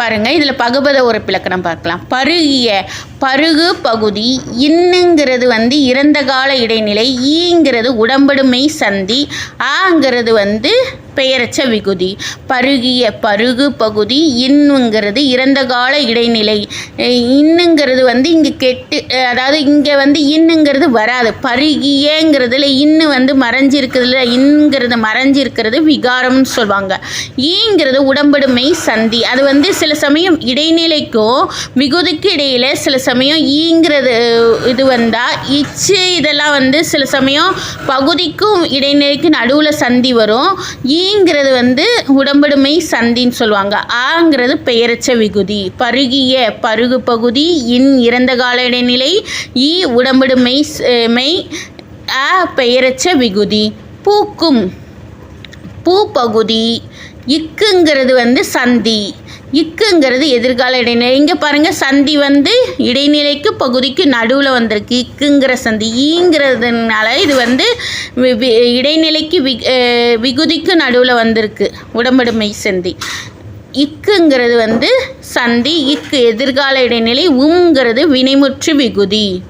பாருங்கள் இதில் பகுபத பிளக்கணம் பார்க்கலாம். பருகிய பருகு பகுதி இன்னுங்கிறது வந்து இறந்த கால இடைநிலை ஈங்கிறது உடம்படுமை சந்தி ஆங்கிறது வந்து பெயரச்ச விகுதி. பருகிய பருகு பகுதி இன்னுங்கிறது இறந்த கால இடைநிலை. இன்னுங்கிறது வந்து இங்கே கெட்டு அதாவது இங்கே வந்து இன்னுங்கிறது வராது. பருகியங்கிறதுல இன்னு வந்து மறைஞ்சிருக்கிறதுல இன்னுங்கிறது மறைஞ்சிருக்கிறது விகாரம்னு சொல்லுவாங்க ஈங்கிறது உடம்படுமை சந்தி. அது வந்து சில சமயம் இடைநிலைக்கும் விகுதிக்கு இடையில சில சமயம் ஈங்கிறது இது வந்தால் இச்சு இதெல்லாம் வந்து சில சமயம் பகுதிக்கும் இடைநிலைக்கு நடுவில் சந்தி வரும். ஈங்கிறது வந்து உடம்படுமை சந்தின்னு சொல்லுவாங்க. ஆங்கிறது பெயரச்ச விகுதி. பருகிய பருகு பகுதி இன் இறந்த கால இடைநிலை ஈ உடம்படுமை மெய் ஆ பெயரச்ச விகுதி. பூக்கும் பூ பகுதி இக்குங்கிறது வந்து சந்தி. இக்குங்கிறது எதிர்கால இடைநிலை. இங்கே பாருங்கள் சந்தி வந்து இடைநிலைக்கு பகுதிக்கு நடுவில் வந்திருக்கு. இக்குங்கிற சந்தி ஈங்கிறதுனால இது வந்து வி- வி- இடைநிலைக்கு வி விகுதிக்கு நடுவில் வந்திருக்கு. உடம்படுமை சந்தி. இக்குங்கிறது வந்து சந்தி இக்கு எதிர்கால இடைநிலை உங்கிறது வினைமுற்று விகுதி.